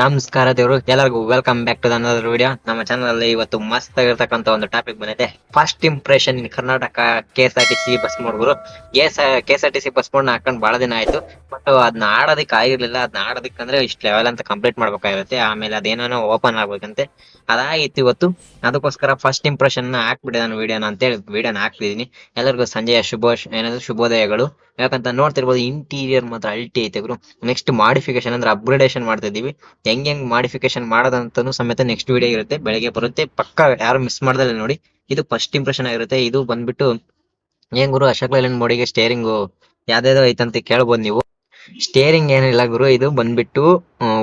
ನಮಸ್ಕಾರ ದೇವರು, ಎಲ್ಲರಿಗೂ welcome back to another video ನಮ್ಮ ಚಾನಲ್ ಅಲ್ಲಿ ಇವತ್ತು ಮಸ್ತ್ ಆಗಿರ್ತಕ್ಕಂತ ಒಂದು ಟಾಪಿಕ್ ಬಂದಿದೆ. First impression Karnataka K R T bus ಮೂಡ್ಗುರು K S bus mod ಹಾಕೊಂಡು ಬಹಳ ದಿನ ಆಯ್ತು. ಬಟ್ ಅದನ್ನ ಆಡೋದಕ್ಕೆ ಆಗಿರ್ಲಿಲ್ಲ ಅದನ್ನ ಆಡೋದಕ್ಕಂದ್ರೆ ಇಷ್ಟು ಲೆವೆಲ್ ಅಂತ ಕಂಪ್ಲೀಟ್ ಮಾಡ್ಬೇಕಾಗಿರುತ್ತೆ. ಆಮೇಲೆ ಅದೇನೋ ಓಪನ್ ಆಗ್ಬೇಕಂತೆ. ಅದಾಗಿತ್ತು ಇವತ್ತು. ಅದಕ್ಕೋಸ್ಕರ ಫಸ್ಟ್ ಇಂಪ್ರೆಷನ್ ಹಾಕ್ಬಿಟ್ಟೆ ನಾನು ವಿಡಿಯೋನ ಅಂತೇಳಿ ವಿಡಿಯೋನ ಹಾಕ್ತಿದ್ದೀನಿ. ಎಲ್ಲರಿಗೂ ಸಂಜೆಯ ಶುಭ, ಏನಾದ್ರು ಶುಭೋದಯಗಳು. ಯಾಕಂತ ನೋಡ್ತಿರ್ಬೋದು ಇಂಟೀರಿಯರ್ ಮಾತ್ರ ಅಲ್ಟಿ ಐತೆ ಗುರು. ನೆಕ್ಸ್ಟ್ ಮಾಡಿಫಿಕೇಶನ್ ಅಂದ್ರೆ ಅಪ್ಗ್ರೇಡೇಷನ್ ಮಾಡ್ತಾ ಇದೀವಿ ಹೆಂಗ್ ಹೆಂಗ್ ಮಾಡಿಫಿಕೇಶನ್ ಮಾಡೋದಂತನೂ ಸಮೇತ ನೆಕ್ಸ್ಟ್ ವಿಡಿಯೋ ಇರುತ್ತೆ. ಬೆಳಗ್ಗೆ ಬರುತ್ತೆ. ಪಕ್ಕ ಯಾರು ಮಿಸ್ ಮಾಡ್ದಲ್ಲ ನೋಡಿ. ಇದು ಫಸ್ಟ್ ಇಂಪ್ರೆಷನ್ ಆಗಿರುತ್ತೆ. ಇದು ಬಂದ್ಬಿಟ್ಟು, ಏನ್ ಗುರು, ಅಶೋಕ್ ಲೈಲ್ಯಾಂಡ್ ಮೋಡಿಗೆ ಸ್ಟೇರಿಂಗು ಯಾವ್ದಾದ್ರು ಐತಂತ ಕೇಳ್ಬೋದು ನೀವು. ಸ್ಟೇರಿಂಗ್ ಏನಿಲ್ಲ ಗುರು, ಇದು ಬಂದ್ಬಿಟ್ಟು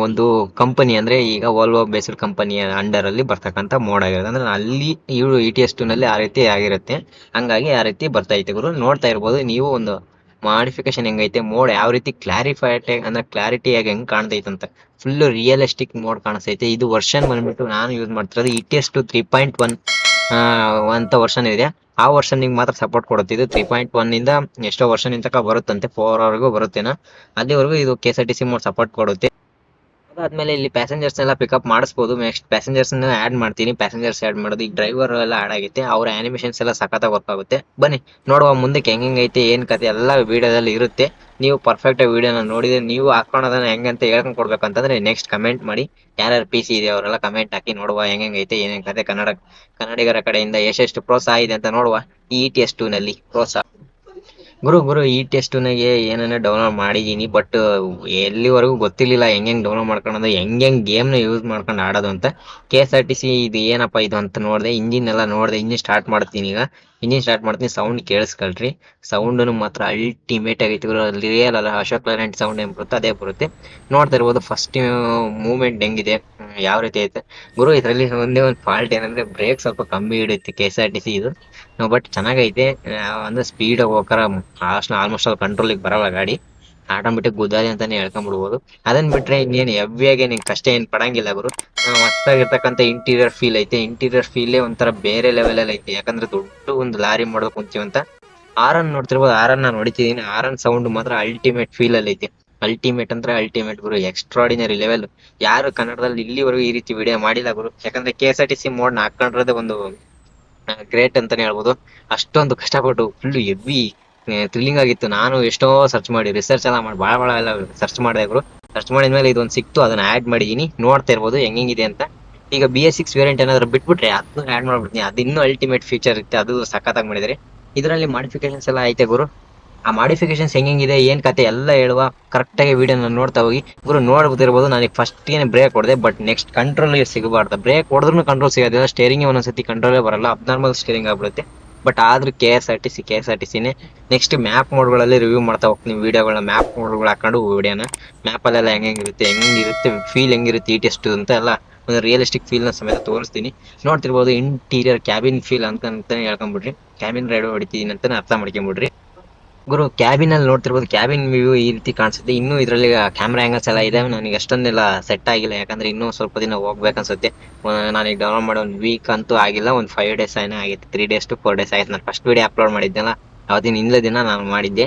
ಒಂದು ಕಂಪನಿ ಅಂದ್ರೆ ಈಗ ವಾಲ್ವೋ ಬೇಸ್ಡ್ ಕಂಪನಿಯ ಅಂಡರ್ ಅಲ್ಲಿ ಬರ್ತಕ್ಕಂತ ಮೋಡ್ ಆಗಿರುತ್ತೆ. ಅಂದ್ರೆ ಅಲ್ಲಿ ಇವರು ಇ ಟಿ ಎಸ್ ಟೂ ನಲ್ಲಿ ಆ ರೀತಿ ಆಗಿರುತ್ತೆ. ಹಂಗಾಗಿ ಆ ರೀತಿ ಬರ್ತಾ ಐತೆ ಗುರು. ನೋಡ್ತಾ ಇರ್ಬೋದು, ನೀವು ಒಂದು ಮಾಡಿಫಿಕೇಶನ್ ಹೆಂಗೈತೆ ಮೋಡ್ ಯಾವ ರೀತಿ ಕ್ಲಾರಿಫೈಡ್ ಅಂದ್ರೆ ಕ್ಲಾರಿಟಿಯಾಗಿ ಹೆಂಗ್ ಕಾಣ್ತೈತೆ ಅಂತ ಫುಲ್ ರಿಯಲಿಸ್ಟಿಕ್ ಮೋಡ್ ಕಾಣಿಸ್ತೈತೆ. ಇದು ವರ್ಷನ್ ಬಂದ್ಬಿಟ್ಟು ನಾನು ಯೂಸ್ ಮಾಡ್ತಿರೋದು E T S two three point one ಅಂತ ವರ್ಷನ್ ಇದೆ. ಆ ವರ್ಷನ್ ಮಾತ್ರ ಸಪೋರ್ಟ್ ಕೊಡುತ್ತೆ. ಇದು ತ್ರೀ ಪಾಯಿಂಟ್ ಒನ್ ಇಂದ ಎಷ್ಟೋ ವರ್ಷ ತನಕ ಬರುತ್ತಂತೆ ಫೋರ್ ವರೆಗೂ ಬರುತ್ತೇನೋ, ಅಲ್ಲಿವರೆಗೂ ಇದು K S R T C mode support ಕೊಡುತ್ತೆ. ಅದಾದ್ಮೇಲೆ ಇಲ್ಲಿ ಪ್ಯಾಸೆಂಜರ್ಸ್ ಎಲ್ಲ ಪಿಕಪ್ ಮಾಡಿಸ್ಬೋದು. ನೆಕ್ಸ್ಟ್ ಪ್ಯಾಸೆಂಜರ್ಸ್ ಆಡ್ ಮಾಡ್ತೀನಿ. ಪ್ಯಾಸೆಂಜರ್ಸ್ ಆಡ್ ಮಾಡೋದು ಈ ಡ್ರೈವರ್ ಎಲ್ಲ ಆಡ್ ಆಗೈತೆ. ಅವ್ರ ಅನಿಮೇಷನ್ಸ್ ಎಲ್ಲ ಸಖತ್ತಾಗಿ ಗೊತ್ತಾಗುತ್ತೆ ಬನ್ನಿ, ನೋಡುವ ಮುಂದಕ್ಕೆ ಹೆಂಗೈತೆ ಏನ್ ಕತೆ, ಎಲ್ಲ ವಿಡಿಯೋದಲ್ಲಿ ಇರುತ್ತೆ. ನೀವು ಪರ್ಫೆಕ್ಟ್ ವಿಡಿಯೋನ ನೋಡಿದ್ರೆ ನೀವು ಹಾಕೊಳೋದನ್ನ ಹೆಂಗಂತ ಹೇಳ್ಕೊಂಡ್ ಕೊಡ್ಬೇಕಂತಂದ್ರೆ ನೆಕ್ಸ್ಟ್ ಕಮೆಂಟ್ ಮಾಡಿ. ಯಾರ್ಯಾರು ಪಿ ಸಿ ಇದೆ ಅವರೆಲ್ಲ ಕಮೆಂಟ್ ಹಾಕಿ ನೋಡುವ ಹೆಂಗೈತೆ ಏನೇನ್ ಕತೆ ಕನ್ನಡ, ಕನ್ನಡಿಗರ ಕಡೆಯಿಂದ ಎಷ್ಟೆಷ್ಟು ಪ್ರೋತ್ಸಾಹ ಇದೆ ಅಂತ ನೋಡುವ. ಈ ಟಿ ಎಸ್ ಟೂ ನಲ್ಲಿ ಪ್ರೋತ್ಸಾಹ. ಗುರು ಗುರು, ಈ ಟೆಸ್ಟ್ ನಾಗೆ ಏನೇನೋ ಡೌನ್ಲೋಡ್ ಮಾಡಿದೀನಿ ಬಟ್ ಎಲ್ಲಿವರೆಗೂ ಗೊತ್ತಿರಲಿಲ್ಲ ಹೆಂಗ್ ಡೌನ್ಲೋಡ್ ಮಾಡ್ಕೊಳೋದು ಹೆಂಗ್ ಹೆಂಗ್ ಗೇಮ್ನ ಯೂಸ್ ಮಾಡ್ಕೊಂಡು ಆಡೋದು ಅಂತ. K S R T C ಇದು ಏನಪ್ಪಾ ಇದು ಅಂತ ನೋಡಿದೆ ಇಂಜಿನ್ ಎಲ್ಲ ನೋಡಿದೆ ಇಂಜಿನ್ ಸ್ಟಾರ್ಟ್ ಮಾಡ್ತೀನಿ ಈಗ. ಇಂಜಿನ್ ಸ್ಟಾರ್ಟ್ ಮಾಡ್ತೀನಿ ಸೌಂಡ್ ಕೇಳಿಸ್ಕೊಳ್ರಿ. ಸೌಂಡ್ ಮಾತ್ರ ಅಲ್ಟಿಮೇಟ್ ಆಗೈತೆ ಗುರು, ಅಲ್ಲಿ ರಿಯಲ್ ಅಲ್ಲ, ಅಶೋಕ್ ಲೇಲ್ಯಾಂಡ್ ಸೌಂಡ್ ಏನು ಬರುತ್ತೆ, ಅದೇ ಬರುತ್ತೆ. ನೋಡ್ತಾ ಇರ್ಬೋದು ಫಸ್ಟ್ ಮೂವ್ಮೆಂಟ್ ಹೆಂಗಿದೆ ಯಾವ ರೀತಿ ಐತೆ. ಗುರು, ಇದರಲ್ಲಿ ಒಂದೇ ಒಂದು ಫಾಲ್ಟ್ ಏನಂದ್ರೆ ಬ್ರೇಕ್ ಸ್ವಲ್ಪ ಕಮ್ಮಿ ಹಿಡಿಯುತ್ತೆ K S R T C ಇದು. ಬಟ್ ಚೆನ್ನಾಗೈತೆ. ಅಂದ್ರೆ ಸ್ಪೀಡ್ ಹೋಗೋಕರ ಲಾಸ್ಟ್ ಆಲ್ಮೋಸ್ಟ್ ಆಲ್ ಕಂಟ್ರೋಲಿಗೆ ಬರಲ್ಲ ಗಾಡಿ. ಆಟೋಮೆಟಿಕ್ ಗುದ್ದಾಲಿ ಅಂತಾನೆ ಹೇಳ್ಕೊಂಡ್ಬಿಡ್ಬೋದು. ಅದನ್ನ ಬಿಟ್ರೆ ಇನ್ನೇನು ಹೆವಿಯಾಗಿ ನಿಂಗೆ ಕಷ್ಟ ಏನ್ ಪಡಂಗಿಲ್ಲ ಗುರು. ಮಸ್ತಾಗಿರ್ತಕ್ಕಂಥ ಇಂಟೀರಿಯರ್ ಫೀಲ್ ಐತೆ. ಇಂಟೀರಿಯರ್ ಫೀಲೇ ಒಂಥರ ಬೇರೆ ಲೆವೆಲ್ ಅಲ್ಲಿ ಐತೆ. ಯಾಕಂದ್ರೆ ದೊಡ್ಡ ಒಂದು ಲಾರಿ ಮಾಡೋದು ಕುಂತೀವಂತ ಆರನ್ ನೋಡ್ತಿರ್ಬೋದು. ಆರನ್ ನಾನು ಆರ್ ಆರನ್ ಸೌಂಡ್ ಮಾತ್ರ ಅಲ್ಟಿಮೇಟ್ ಫೀಲ್ ಅಲ್ಲಿ ಐತೆ. ಅಲ್ಟಿಮೇಟ್ ಅಂದ್ರೆ ಅಲ್ಟಿಮೇಟ್ ಗುರು. ಎಕ್ಸ್ಟ್ರಾಡಿನರಿ ಲೆವೆಲ್ ಯಾರು ಕನ್ನಡದಲ್ಲಿ ಇಲ್ಲಿವರೆಗೂ ಈ ರೀತಿ ವಿಡಿಯೋ ಮಾಡಿಲ್ಲ ಗುರು. ಯಾಕಂದ್ರೆ K S R T C mod ಹಾಕೊಂಡ್ರದೇ ಒಂದು ಗ್ರೇಟ್ ಅಂತಾನೆ ಹೇಳ್ಬೋದು. ಅಷ್ಟೊಂದು ಕಷ್ಟಪಟ್ಟು ಫುಲ್ ಹೆವಿ ಥ್ರಿಲ್ಲಿಂಗ್ ಆಗಿತ್ತು. ನಾನು ಎಷ್ಟೋ ಸರ್ಚ್ ಮಾಡಿ ರಿಸರ್ಚ್ ಎಲ್ಲ ಮಾಡಿ ಭಾಳ ಭಾಳ ಎಲ್ಲ ಸರ್ಚ್ ಮಾಡಿದೆ ಗುರು. ಸರ್ಚ್ ಮಾಡಿದ್ಮೇಲೆ ಇದೊಂದು ಸಿಕ್ತು, ಅದನ್ನ ಆಡ್ ಮಾಡಿದೀನಿ. ನೋಡ್ತಾ ಇರ್ಬೋದು ಹೆಂಗಿದೆ ಅಂತ. ಈಗ ಬಿ ಎಸ್ ಸಿಕ್ಸ್ ವೇರಿಯಂಟ್ ಏನಾದ್ರು ಬಿಟ್ಬಿಟ್ರೆ ಅದನ್ನು ಆಡ್ ಮಾಡ್ಬಿಡ್ತೀನಿ. ಅದು ಇನ್ನೂ ಅಲ್ಟಿಮೇಟ್ ಫೀಚರ್ ಇರುತ್ತೆ ಅದು ಸಖತ್ತಾಗಿ ಮಾಡಿದರೆ ಇದರಲ್ಲಿ ಮಾಡಿಫಿಕೇಶನ್ಸ್ ಎಲ್ಲ ಐತೆ ಗುರು. ಆ ಮಾಡಿಫಿಕೇಶನ್ಸ್ ಹೆಂಗಿದೆ ಏನು ಕತೆ ಎಲ್ಲ ಹೇಳುವ ಕರೆಕ್ಟಾಗಿ ವಿಡಿಯೋನ ನೋಡ್ತಾ ಹೋಗಿ. ಗುರು ನೋಡ್ಬೋದಿರ್ಬೋದು ನನಗೆ ಫಸ್ಟ್ ಏನು ಬ್ರೇಕ್ ಹೊಡೆದೆ ಬಟ್ ನೆಕ್ಸ್ಟ್ ಕಂಟ್ರೋಲ್ ಸಿಗಬಾರ್ದು. ಬ್ರೇಕ್ ಹೊಡೆದ್ರು ಕಂಟ್ರೋಲ್ ಸಿಗೋದಿಲ್ಲ ಸ್ಟೇರಿಂಗ್ ಒಂದೊಂದ್ಸತಿ ಕಂಟ್ರೋಲೇ ಬರಲ್ಲ ಅಬ್ನಾರ್ಮಲ್ ಸ್ಟೇರಿಂಗ್ ಆಗ್ಬಿಡುತ್ತೆ. ಬಟ್ ಆದ್ರೂ K S R T C K S R T ಸಿನೇ next map ಮೋಡ್ಗಳಲ್ಲಿ ರಿವ್ಯೂ ಮಾಡ್ತಾ ಹೋಗ್ತೀನಿ ವಿಡಿಯೋಗಳನ್ನ ಮ್ಯಾಪ್ ಮೋಡ್ಗಳು ಹಾಕೊಂಡು ವಿಡಿಯೋನ ಮ್ಯಾಪಲ್ಲೆಲ್ಲ ಹೆಂಗಿರುತ್ತೆ ಹೆಂಗಿರುತ್ತೆ ಫೀಲ್ ಹೆಂಗಿರುತ್ತೆ ಟೆಸ್ಟ್ ಅಂತ ಎಲ್ಲ ಒಂದು ರಿಯಲಿಸ್ಟಿಕ್ ಫೀಲ್ನ ಸಮೇತ ತೋರಿಸ್ತೀನಿ. ನೋಡ್ತಿರ್ಬೋದು ಇಂಟೀರಿಯರ್ ಕ್ಯಾಬಿನ್ ಫೀಲ್ ಅಂತ ಅಂತಾನೆ ಹೇಳ್ಕೊಂಬಿಡ್ರಿ. ಕ್ಯಾಬಿನ್ ರೈಡ್ ಹೊಡಿತೀನಿ ಅಂತಾನೆ ಅರ್ಥ ಮಾಡ್ಕೊಂಬಿಡ್ರಿ. ಗುರು ಕ್ಯಾಬಿನ್ ಅಲ್ಲಿ ನೋಡ್ತಿರ್ಬೋದು. ಕ್ಯಾಬಿನ್ ವ್ಯೂ ಈ ರೀತಿ ಕಾಣಿಸುತ್ತೆ. ಇನ್ನೂ ಇದರಲ್ಲಿ ಕ್ಯಾಮ್ರಾ ಆಂಗಲ್ಸ್ ಎಲ್ಲ ಇದೆ. ನನಗೆ ಅಷ್ಟೊಂದೆಲ್ಲ ಸೆಟ್ ಆಗಿಲ್ಲ. ಯಾಕಂದ್ರೆ ಇನ್ನೂ ಸ್ವಲ್ಪ ದಿನ ಹೋಗ್ಬೇಕನ್ಸುತ್ತೆ ಈಗ ಡೌನ್ಲೋಡ್ ಮಾಡೋ ಒಂದು ವೀಕ್ ಅಂತೂ ಆಗಿಲ್ಲ. ಒಂದು ಫೈವ್ ಡೇಸ್ ಏನೋ ಆಗಿತ್ತು. Three days to four days ಆಗಿತ್ತು ನಾನು ಫಸ್ಟ್ ವಿಡಿಯೋ ಅಪ್ಲೋಡ್ ಮಾಡಿದ್ದೆಲ್ಲ ಅವತ್ತಿನ ಹಿಂದಿನ ದಿನ ನಾನು ಮಾಡಿದ್ದೆ.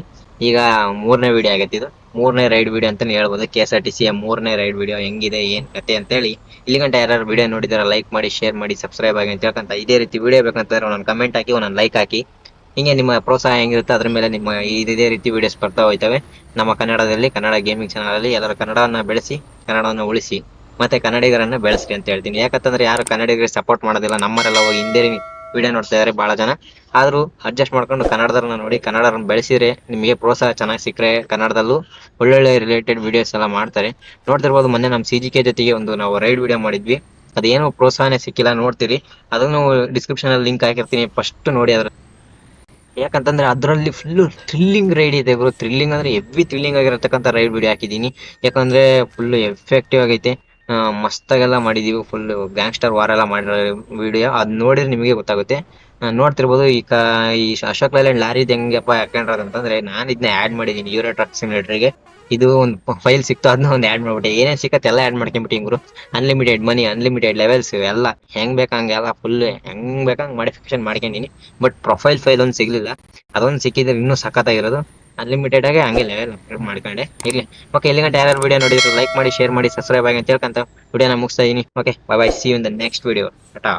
ಈಗ ಮೂರನೇ ವಿಡಿಯೋ ಆಗೈತೆ ಇದು. ಮೂರನೇ ರೈಡ್ ವಿಡಿಯೋ ಅಂತಲೇ ಹೇಳ್ಬೋದು. ಕೆ ಎಸ್ ಆರ್ ಟಿ ಸಿಯ ಮೂರನೇ ರೈಡ್ ವಿಡಿಯೋ ಹೆಂಗಿದೆ, ಏನು ಕತೆ ಅಂತೇಳಿ. ಇಲ್ಲಿ ಗಂಟೆ ಯಾರು ವಿಡಿಯೋ ನೋಡಿದಾರೆ ಲೈಕ್ ಮಾಡಿ ಶೇರ್ ಮಾಡಿ ಸಬ್ಸ್ಕ್ರೈಬ್ ಆಗಿ ಅಂತ ಹೇಳ್ಕೊಂತ ಇದೇ ರೀತಿ ವಿಡಿಯೋ ಬೇಕಂತಂದ್ರೆ ಒಂದೊಂದು ಕಮೆಂಟ್ ಹಾಕಿ, ಒಂದೊಂದು ಲೈಕ್ ಹಾಕಿ. ಹಿಂಗೆ ನಿಮ್ಮ ಪ್ರೋತ್ಸಾಹ ಹೆಂಗಿರುತ್ತೆ ಅದ್ರ ಮೇಲೆ ನಿಮ್ಮ ಇದೇ ರೀತಿ ವಿಡಿಯೋಸ್ ಬರ್ತಾ ಹೋಯ್ತವೆ. ನಮ್ಮ ಕನ್ನಡದಲ್ಲಿ ಕನ್ನಡ ಗೇಮಿಂಗ್ ಚಾನಲಲ್ಲಿ ಎಲ್ಲರ ಕನ್ನಡವನ್ನ ಬೆಳೆಸಿ, ಕನ್ನಡವನ್ನು ಉಳಿಸಿ, ಮತ್ತೆ ಕನ್ನಡಿಗರನ್ನ ಬೆಳೆಸ್ರಿ ಅಂತ ಹೇಳ್ತೀನಿ. ಯಾಕಂತಂದ್ರೆ ಯಾರು ಕನ್ನಡಿಗರಿಗೆ ಸಪೋರ್ಟ್ ಮಾಡೋದಿಲ್ಲ ನಮ್ಮರೆಲ್ಲ ಹೋಗಿ ಹಿಂದೆ ವಿಡಿಯೋ ನೋಡ್ತಾ ಇದಾರೆ ಬಹಳ ಜನ. ಆದರೂ ಅಡ್ಜಸ್ಟ್ ಮಾಡ್ಕೊಂಡು ಕನ್ನಡದವ್ರನ್ನ ನೋಡಿ ಕನ್ನಡರನ್ನ ಬೆಳೆಸಿದ್ರೆ ನಿಮಗೆ ಪ್ರೋತ್ಸಾಹ ಚೆನ್ನಾಗಿ ಸಿಕ್ಕರೆ ಕನ್ನಡದಲ್ಲೂ ಒಳ್ಳೊಳ್ಳೆ ರಿಲೇಟೆಡ್ ವಿಡಿಯೋಸ್ ಎಲ್ಲ ಮಾಡ್ತಾರೆ. ನೋಡ್ತಿರ್ಬೋದು ಮೊನ್ನೆ ನಮ್ಮ ಸಿ ಜಿ ಕೆ ಜೊತೆಗೆ ಒಂದು ನಾವು ರೈಡ್ ವಿಡಿಯೋ ಮಾಡಿದ್ವಿ. ಅದೇನು ಪ್ರೋತ್ಸಾಹನೇ ಸಿಕ್ಕಿಲ್ಲ, ನೋಡ್ತೀರಿ. ಅದನ್ನು ಡಿಸ್ಕ್ರಿಪ್ಷನ್ ಅಲ್ಲಿ ಲಿಂಕ್ ಹಾಕಿರ್ತೀನಿ ಫಸ್ಟ್ ನೋಡಿ ಅದ್ರ ಯಾಕಂತಂದ್ರೆ ಅದರಲ್ಲಿ ಫುಲ್ ಥ್ರಿಲ್ಲಿಂಗ್ ರೈಡ್ ಇದೆ ಬ್ರೋ ಥ್ರಿಲ್ಲಿಂಗ್ ಅಂದ್ರೆ ಹೆವಿ ಥ್ರಿಲ್ಲಿಂಗ್ ಆಗಿರತಕ್ಕಂಥ ರೈಡ್ ವಿಡಿಯೋ ಹಾಕಿದ್ದೀನಿ. ಯಾಕಂದ್ರೆ ಫುಲ್ ಎಫೆಕ್ಟಿವ್ ಆಗೈತೆ. ಮಸ್ತಾಗೆಲ್ಲ ಮಾಡಿದೀವಿ. ಫುಲ್ ಗ್ಯಾಂಗ್ಸ್ಟರ್ ವಾರ್ ಎಲ್ಲ ಮಾಡಿರೋ ವಿಡಿಯೋ ಅದ್ ನೋಡಿದ್ರೆ ನಿಮಗೆ ಗೊತ್ತಾಗುತ್ತೆ. ನೋಡ್ತಿರ್ಬೋದು, ಈ ಕ, ಈ ಅಶೋಕ್ ಲೈಲ್ಯಾಂಡ್ ಲಾರಿ ಹೆಂಗಪ್ಪ ಹಾಕೊಂಡ್ರದಂತಂದ್ರೆ ನಾನು ಇದನ್ನ ಆಡ್ ಮಾಡಿದ್ದೀನಿ ಯೂರೋ ಟ್ರಕ್ ಸಿಮ್ಯುಲೇಟರ್ಗೆ ಇದು ಒಂದು ಫೈಲ್ ಸಿಕ್ತು ಅದನ್ನ ಒಂದು ಆ್ಯಡ್ ಮಾಡ್ಬಿಟ್ಟೆ. ಏನೇನು ಸಿಕ್ಕತ್ತೆ ಎಲ್ಲ ಆ್ಯಡ್ ಮಾಡ್ಕೊಂಬಿಟ್ಟು ಇವರು ಅನ್ಲಿಮಿಟೆಡ್ ಮನಿ ಅನ್ಲಿಮಿಟೆಡ್ ಲೆವೆಲ್ಸ್ ಎಲ್ಲ ಹೆಂಗ್ ಬೇಕಂಗೆಲ್ಲ ಫುಲ್ ಹೆಂಗ್ ಬೇಕಂಗ್ ಮಾಡಿಫಿಕೇಶನ್ ಮಾಡ್ಕೊಂಡಿನಿ. ಬಟ್ ಪ್ರೊಫೈಲ್ ಫೈಲ್ ಒಂದು ಸಿಗ್ಲಿಲ್ಲ. ಅದೊಂದು ಸಿಕ್ಕಿದ್ರೆ ಇನ್ನೂ ಸಖತ್ತಾಗಿರೋದು. ಅನ್ಲಿಮಿಟೆಡ್ ಆಗಿ ಹಂಗೆ ಲೆವೆಲ್ ಅಪ್ಗ್ರೇಡ್ ಮಾಡ್ಕೊಂಡೆ. ಇರಲಿ. ಓಕೆ ಇಲ್ಲಿ ಗಂಟೆ ಯಾರು ವಿಡಿಯೋ ನೋಡಿದ್ರು ಲೈಕ್ ಮಾಡಿ ಶೇರ್ ಮಾಡಿ ಸಬ್ಸ್ಕ್ರೈಬ್ ಆಗಿ ಅಂತ ಹೇಳ್ಕಂತ ವಿಡಿಯೋನ ಮುಗಿಸ್ತಾ ಇದೀನಿ. Okay bye bye see in the next video Tata